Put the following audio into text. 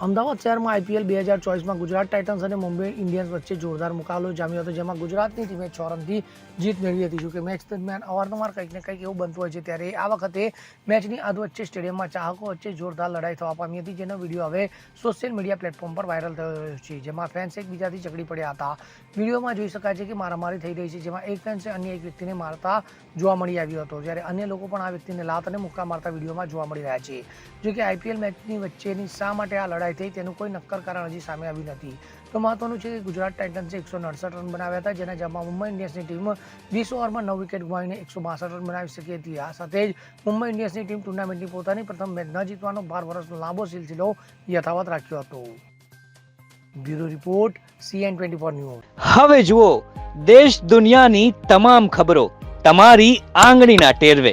અમદાવાદ શહેરમાં આઈપીએલ બે હજાર ચોવીસમાં ગુજરાત ટાઇટન્સ અને મુંબઈ ઇન્ડિયન્સ વચ્ચે જોરદાર મુકાબલો જામ્યો હતો, જેમાં ગુજરાતની ટીમે છ રનથી જીત મેળવી હતી. જોકે મેચ દરમિયાન અવારનવાર કંઈક ને કંઈક એવું બનતું હોય છે, ત્યારે આ વખતે મેચની આદ વચ્ચે સ્ટેડિયમમાં ચાહકો વચ્ચે જોરદાર લડાઈ થવા પામી હતી, જેનો વીડિયો હવે સોશિયલ મીડિયા પ્લેટફોર્મ પર વાયરલ થયો છે, જેમાં ફેન્સ એકબીજાથી ઝઘડી પડ્યા હતા. વિડીયોમાં જોઈ શકાય છે કે મારામારી થઈ રહી છે, જેમાં એક ફેન્સે અન્ય એક વ્યક્તિને મારતા જોવા મળી આવ્યો હતો, જ્યારે અન્ય લોકો પણ આ વ્યક્તિને લાત અને મુક્કા મારતા વિડીયોમાં જોવા મળી રહ્યા છે. જો કે આઈપીએલ મેચની વચ્ચેની શા માટે આ લડાઈ થઈ તેનું કોઈ નક્કર કારણ હજી સામે આવ્યું નથી. તો મહત્વનું છે કે ગુજરાત ટાઇટન્સે એકસો નડસઠ રન બનાવ્યા હતા, જેના જવાબમાં મુંબઈ ઇન્ડિયન્સની ટીમ વીસ ઓવરમાં નવ વિકેટ ગુમાવીને એકસો બાસઠ રન બનાવી શકી હતી. આ સાથે જ મુંબઈ ઇન્ડિયન્સની ટીમ ટુર્નામેન્ટની પોતાની પ્રથમ મેચ ન જીતવાનો બાર વર્ષનો લાંબો સિલસિલો યથાવત રાખ્યો હતો. Bureau report, CN twenty four news. હવે જુઓ, દેશ દુનિયાની તમામ ખબરો તમારી આંગળીના ટેરવે.